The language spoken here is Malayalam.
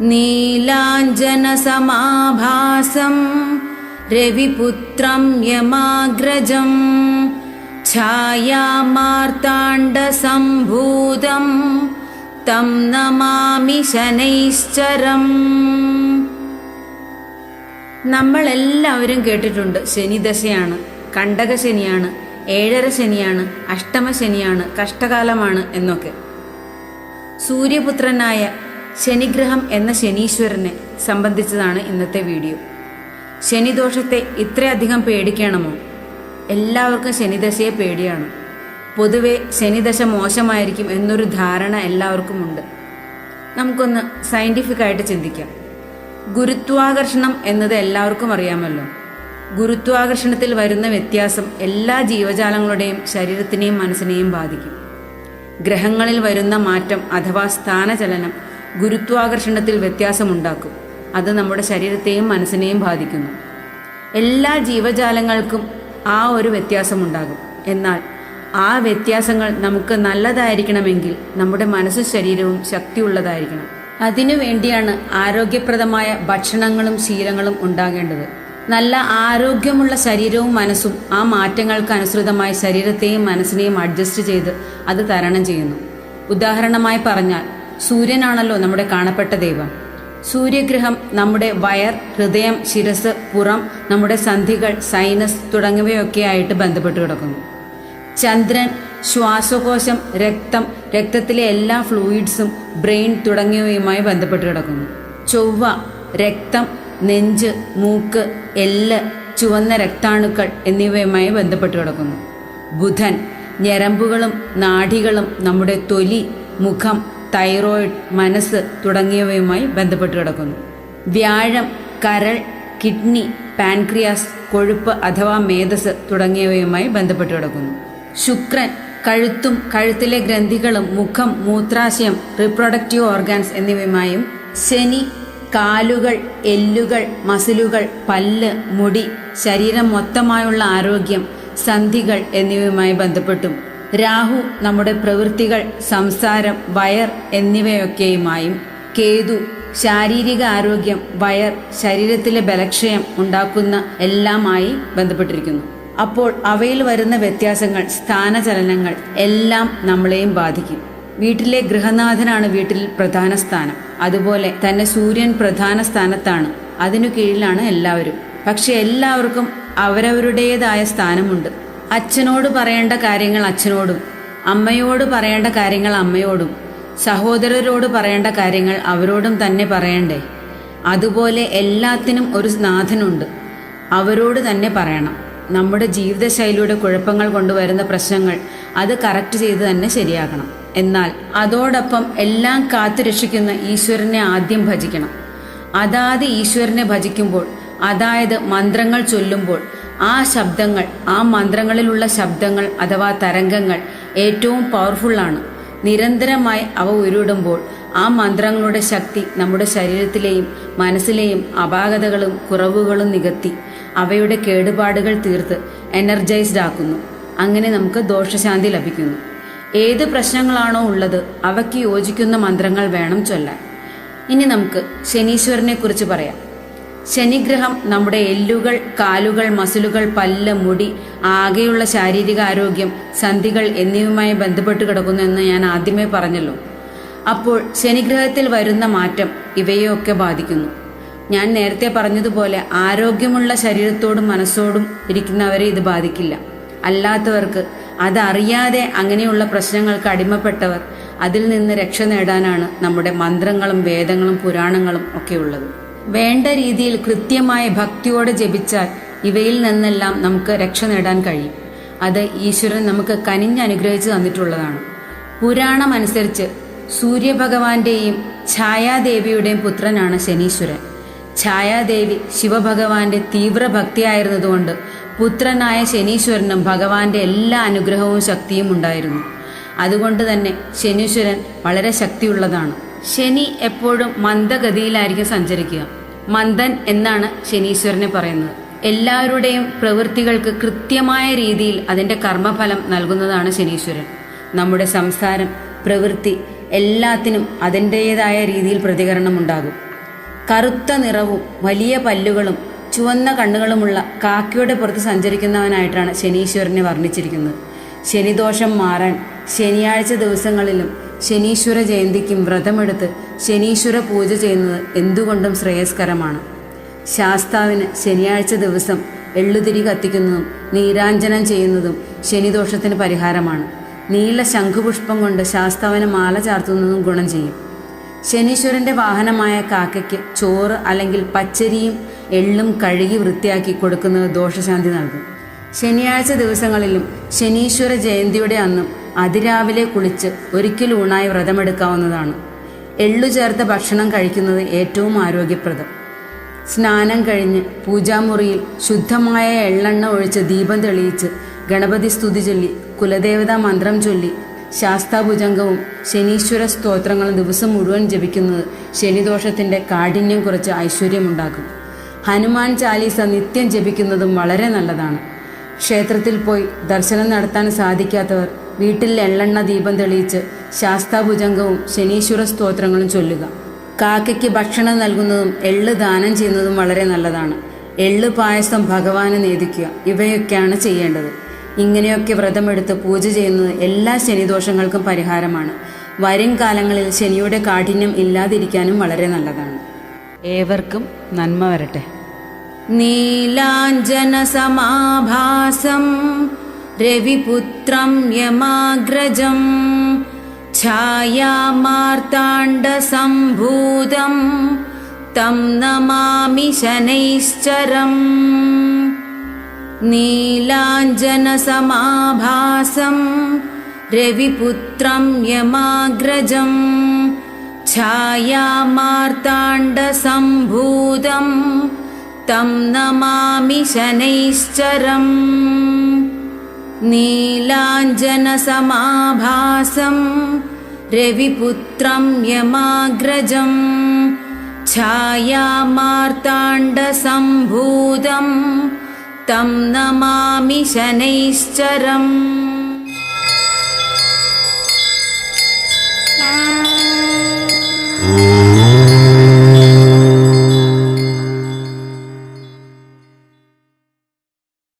നീലാഞ്ജനസമാഭാസം രവിപുത്രം യമാഗ്രജം ഛായാമാർത്താണ്ഡസംഭൂതം തം നമാമി ശനൈശ്ചരം. നമ്മളെല്ലാവരും കേട്ടിട്ടുണ്ട് ശനിദശയാണ് കണ്ടകശനിയാണ് ഏഴര ശനിയാണ് അഷ്ടമ ശനിയാണ് കഷ്ടകാലമാണ് എന്നൊക്കെ. സൂര്യപുത്രനായ ശനിഗ്രഹം എന്ന ശനീശ്വരനെ സംബന്ധിച്ചതാണ് ഇന്നത്തെ വീഡിയോ. ശനിദോഷത്തെ ഇത്രയധികം പേടിക്കണമോ? എല്ലാവർക്കും ശനിദശയെ പേടിയാണ്. പൊതുവെ ശനിദശ മോശമായിരിക്കും എന്നൊരു ധാരണ എല്ലാവർക്കും ഉണ്ട് നമുക്കൊന്ന് സയന്റിഫിക് ആയിട്ട് ചിന്തിക്കാം. ഗുരുത്വാകർഷണം എന്നത് എല്ലാവർക്കും അറിയാമല്ലോ. ഗുരുത്വാകർഷണത്തിൽ വരുന്ന വ്യത്യാസം എല്ലാ ജീവജാലങ്ങളുടെയും ശരീരത്തിനെയും മനസ്സിനെയും ബാധിക്കും. ഗ്രഹങ്ങളിൽ വരുന്ന മാറ്റം അഥവാ സ്ഥാനചലനം ഗുരുത്വാകർഷണത്തിൽ വ്യത്യാസമുണ്ടാക്കും. അത് നമ്മുടെ ശരീരത്തെയും മനസ്സിനെയും ബാധിക്കുന്നു. എല്ലാ ജീവജാലങ്ങൾക്കും ആ ഒരു വ്യത്യാസമുണ്ടാകും. എന്നാൽ ആ വ്യത്യാസങ്ങൾ നമുക്ക് നല്ലതായിരിക്കണമെങ്കിൽ നമ്മുടെ മനസ്സും ശരീരവും ശക്തിയുള്ളതായിരിക്കണം. അതിനു വേണ്ടിയാണ് ആരോഗ്യപ്രദമായ ഭക്ഷണങ്ങളും ശീലങ്ങളും ഉണ്ടാകേണ്ടത്. നല്ല ആരോഗ്യമുള്ള ശരീരവും മനസ്സും ആ മാറ്റങ്ങൾക്ക് അനുസൃതമായി ശരീരത്തെയും മനസ്സിനെയും അഡ്ജസ്റ്റ് ചെയ്ത് അത് തരണം ചെയ്യുന്നു. ഉദാഹരണമായി പറഞ്ഞാൽ സൂര്യനാണല്ലോ നമ്മുടെ കാണപ്പെട്ട ദൈവം. സൂര്യഗ്രഹം നമ്മുടെ വയർ ഹൃദയം ശിരസ് പുറം നമ്മുടെ സന്ധികൾ സൈനസ് തുടങ്ങിയവയൊക്കെ ആയിട്ട് ബന്ധപ്പെട്ട് കിടക്കുന്നു. ചന്ദ്രൻ ശ്വാസകോശം രക്തം രക്തത്തിലെ എല്ലാ ഫ്ലൂയിഡ്സും ബ്രെയിൻ തുടങ്ങിയവയുമായി ബന്ധപ്പെട്ട് കിടക്കുന്നു. ചൊവ്വ രക്തം നെഞ്ച് മൂക്ക് എല്ല് ചുവന്ന രക്താണുക്കൾ എന്നിവയുമായി ബന്ധപ്പെട്ട് കിടക്കുന്നു. ബുധൻ ഞരമ്പുകളും നാഡികളും നമ്മുടെ തൊലി മുഖം തൈറോയിഡ് മനസ്സ് തുടങ്ങിയവയുമായി ബന്ധപ്പെട്ട് കിടക്കുന്നു. വ്യാഴം കരൾ കിഡ്നി പാൻക്രിയാസ് കൊഴുപ്പ് അഥവാ മേധസ് തുടങ്ങിയവയുമായി ബന്ധപ്പെട്ട് കിടക്കുന്നു. ശുക്രൻ കഴുത്തും കഴുത്തിലെ ഗ്രന്ഥികളും മുഖം മൂത്രാശയം റീപ്രൊഡക്റ്റീവ് ഓർഗാൻസ് എന്നിവയുമായും ശനി കാലുകൾ എല്ലുകൾ മസിലുകൾ പല്ല് മുടി ശരീരം മൊത്തമായുള്ള ആരോഗ്യം സന്ധികൾ എന്നിവയുമായി ബന്ധപ്പെട്ടും രാഹു നമ്മുടെ പ്രവൃത്തികൾ സംസാരം വയർ എന്നിവയൊക്കെയുമായും കേതു ശാരീരിക ആരോഗ്യം വയർ ശരീരത്തിലെ ബലക്ഷയം ഉണ്ടാക്കുന്ന എല്ലാമായി ബന്ധപ്പെട്ടിരിക്കുന്നു. അപ്പോൾ അവയിൽ വരുന്ന വ്യത്യാസങ്ങൾ സ്ഥാനചലനങ്ങൾ എല്ലാം നമ്മളെയും ബാധിക്കും. വീട്ടിലെ ഗൃഹനാഥനാണ് വീട്ടിൽ പ്രധാന സ്ഥാനം. അതുപോലെ തന്നെ സൂര്യൻ പ്രധാന സ്ഥാനത്താണ്. അതിനു കീഴിലാണ് എല്ലാവരും. പക്ഷെ എല്ലാവർക്കും അവരവരുടേതായ സ്ഥാനമുണ്ട്. അച്ഛനോട് പറയേണ്ട കാര്യങ്ങൾ അച്ഛനോടും അമ്മയോട് പറയേണ്ട കാര്യങ്ങൾ അമ്മയോടും സഹോദരരോട് പറയേണ്ട കാര്യങ്ങൾ അവരോടും തന്നെ പറയണ്ടേ? അതുപോലെ എല്ലാത്തിനും ഒരു നാഥനുണ്ട് അവരോട് തന്നെ പറയണം. നമ്മുടെ ജീവിതശൈലിയുടെ കുഴപ്പങ്ങൾ കൊണ്ടുവരുന്ന പ്രശ്നങ്ങൾ അത് കറക്റ്റ് ചെയ്ത് തന്നെ ശരിയാക്കണം. എന്നാൽ അതോടൊപ്പം എല്ലാം കാത്തുരക്ഷിക്കുന്ന ഈശ്വരനെ ആദ്യം ഭജിക്കണം. അതാത് ഈശ്വരനെ ഭജിക്കുമ്പോൾ അതായത് മന്ത്രങ്ങൾ ചൊല്ലുമ്പോൾ ആ ശബ്ദങ്ങൾ ആ മന്ത്രങ്ങളിലുള്ള ശബ്ദങ്ങൾ അഥവാ തരംഗങ്ങൾ ഏറ്റവും പവർഫുള്ളാണ് നിരന്തരമായി അവ ഉരുടുമ്പോൾ ആ മന്ത്രങ്ങളുടെ ശക്തി നമ്മുടെ ശരീരത്തിലെയും മനസ്സിലെയും അപാകതകളും കുറവുകളും നികത്തി അവയുടെ കേടുപാടുകൾ തീർത്ത് എനർജൈസ്ഡ് ആക്കുന്നു. അങ്ങനെ നമുക്ക് ദോഷശാന്തി ലഭിക്കുന്നു. ഏത് പ്രശ്നങ്ങളാണോ ഉള്ളത് അവയ്ക്ക് യോജിക്കുന്ന മന്ത്രങ്ങൾ വേണം ചൊല്ലാൻ. ഇനി നമുക്ക് ശനീശ്വരനെ കുറിച്ച് പറയാം. ശനിഗ്രഹം നമ്മുടെ എല്ലുകൾ കാലുകൾ മസിലുകൾ പല്ല് മുടി ആകെയുള്ള ശാരീരിക ആരോഗ്യം സന്ധികൾ എന്നിവയുമായി ബന്ധപ്പെട്ട് കിടക്കുന്നു എന്ന് ഞാൻ ആദ്യമേ പറഞ്ഞല്ലോ. അപ്പോൾ ശനിഗ്രഹത്തിൽ വരുന്ന മാറ്റം ഇവയെയൊക്കെ ബാധിക്കുന്നു. ഞാൻ നേരത്തെ പറഞ്ഞതുപോലെ ആരോഗ്യമുള്ള ശരീരത്തോടും മനസ്സോടും ഇരിക്കുന്നവരെ ഇത് ബാധിക്കില്ല. അല്ലാത്തവർക്ക് അതറിയാതെ അങ്ങനെയുള്ള പ്രശ്നങ്ങൾക്ക് അടിമപ്പെട്ടവർ അതിൽ നിന്ന് രക്ഷ നേടാനാണ് നമ്മുടെ മന്ത്രങ്ങളും വേദങ്ങളും പുരാണങ്ങളും ഒക്കെ ഉള്ളത് വേണ്ട രീതിയിൽ കൃത്യമായ ഭക്തിയോടെ ജപിച്ചാൽ ഇവയിൽ നിന്നെല്ലാം നമുക്ക് രക്ഷ നേടാൻ കഴിയും. അത് ഈശ്വരൻ നമുക്ക് കനിഞ്ഞ് അനുഗ്രഹിച്ചു തന്നിട്ടുള്ളതാണ്. പുരാണം അനുസരിച്ച് സൂര്യഭഗവാന്റെയും ഛായാദേവിയുടെയും പുത്രനാണ് ശനീശ്വരൻ. ഛായാദേവി ശിവഭഗവാന്റെ തീവ്ര ഭക്തിയായിരുന്നതുകൊണ്ട് പുത്രനായ ശനീശ്വരനും ഭഗവാന്റെ എല്ലാ അനുഗ്രഹവും ശക്തിയും ഉണ്ടായിരുന്നു. അതുകൊണ്ട് തന്നെ ശനീശ്വരൻ വളരെ ശക്തിയുള്ളതാണ്. ശനി എപ്പോഴും മന്ദഗതിയിലായിരിക്കും സഞ്ചരിക്കുക. മന്ദൻ എന്നാണ് ശനീശ്വരനെ പറയുന്നത്. എല്ലാവരുടെയും പ്രവൃത്തികൾക്ക് കൃത്യമായ രീതിയിൽ അതിന്റെ കർമ്മഫലം നൽകുന്നതാണ് ശനീശ്വരൻ. നമ്മുടെ സംസാരം പ്രവൃത്തി എല്ലാത്തിനും അതിന്റെതായ രീതിയിൽ പ്രതികരണം ഉണ്ടാകും കറുത്ത നിറവും വലിയ പല്ലുകളും ചുവന്ന കണ്ണുകളുമുള്ള കാക്കയുടെ പുറത്ത് സഞ്ചരിക്കുന്നവനായിട്ടാണ് ശനീശ്വരനെ വർണിച്ചിരിക്കുന്നത്. ശനിദോഷം മാറാൻ ശനിയാഴ്ച ദിവസങ്ങളിലും ശനീശ്വര ജയന്തിക്കും വ്രതമെടുത്ത് ശനീശ്വര പൂജ ചെയ്യുന്നത് എന്തുകൊണ്ടും ശ്രേയസ്കരമാണ്. ശാസ്താവിന് ശനിയാഴ്ച ദിവസം എള്ളുതിരി കത്തിക്കുന്നതും നീരാഞ്ജനം ചെയ്യുന്നതും ശനിദോഷത്തിന് പരിഹാരമാണ്. നീല ശംഖുപുഷ്പം കൊണ്ട് ശാസ്താവിന് മാല ചാർത്തുന്നതും ഗുണം ചെയ്യും. ശനീശ്വരന്റെ വാഹനമായ കാക്കയ്ക്ക് ചോറ് അല്ലെങ്കിൽ പച്ചരിയും എള്ളും കഴുകി വൃത്തിയാക്കി കൊടുക്കുന്നത് ദോഷശാന്തി നൽകും. ശനിയാഴ്ച ദിവസങ്ങളിലും ശനീശ്വര ജയന്തിയുടെ അന്നും അതിരാവിലെ കുളിച്ച് ഒരിക്കൽ ഊണായി വ്രതമെടുക്കാവുന്നതാണ്. എള്ളു ചേർത്ത ഭക്ഷണം കഴിക്കുന്നത് ഏറ്റവും ആരോഗ്യപ്രദം. സ്നാനം കഴിഞ്ഞ് പൂജാമുറിയിൽ ശുദ്ധമായ എള്ളെണ്ണ ഒഴിച്ച് ദീപം തെളിയിച്ച് ഗണപതി സ്തുതി ചൊല്ലി കുലദേവതാ മന്ത്രം ചൊല്ലി ശാസ്താഭുജംഗവും ശനീശ്വര സ്തോത്രങ്ങളും ദിവസം മുഴുവൻ ജപിക്കുന്നത് ശനിദോഷത്തിന്റെ കാഠിന്യം കുറച്ച് ഐശ്വര്യമുണ്ടാക്കും. ഹനുമാൻ ചാലീസ നിത്യം ജപിക്കുന്നതും വളരെ നല്ലതാണ്. ക്ഷേത്രത്തിൽ പോയി ദർശനം നടത്താൻ സാധിക്കാത്തവർ വീട്ടിൽ എള്ളെണ്ണ ദീപം തെളിയിച്ച് ശാസ്താഭുജംഗവും ശനീശ്വര സ്തോത്രങ്ങളും ചൊല്ലുക. കാക്കയ്ക്ക് ഭക്ഷണം നൽകുന്നതും എള്ള് ദാനം ചെയ്യുന്നതും വളരെ നല്ലതാണ്. എള്ള് പായസം ഭഗവാന് നേദിക്കുക. ഇവയൊക്കെയാണ് ചെയ്യേണ്ടത്. ഇങ്ങനെയൊക്കെ വ്രതമെടുത്ത് പൂജ ചെയ്യുന്നത് എല്ലാ ശനിദോഷങ്ങൾക്കും പരിഹാരമാണ്. വരും കാലങ്ങളിൽ ശനിയുടെ കാഠിന്യം ഇല്ലാതിരിക്കാനും വളരെ നല്ലതാണ്. ഏവർക്കും നന്മ വരട്ടെ. നീലാഞ്ജനസമാഭാസം रविपुत्रं यमाग्रजम् छायामार्ताण्डसम्भूतम् तं नमामि शनैश्चरम्। नीलाञ्जनसमाभासं रविपुत्रं यमाग्रजम् छायामार्ताण्डसम्भूतं तं नमामि शनैश्चरम्। नीलाञ्जनसमाभासं रविपुत्रं यमाग्रजं छायामार्ताण्डसम्भूतं तं नमामि शनैश्चरम्।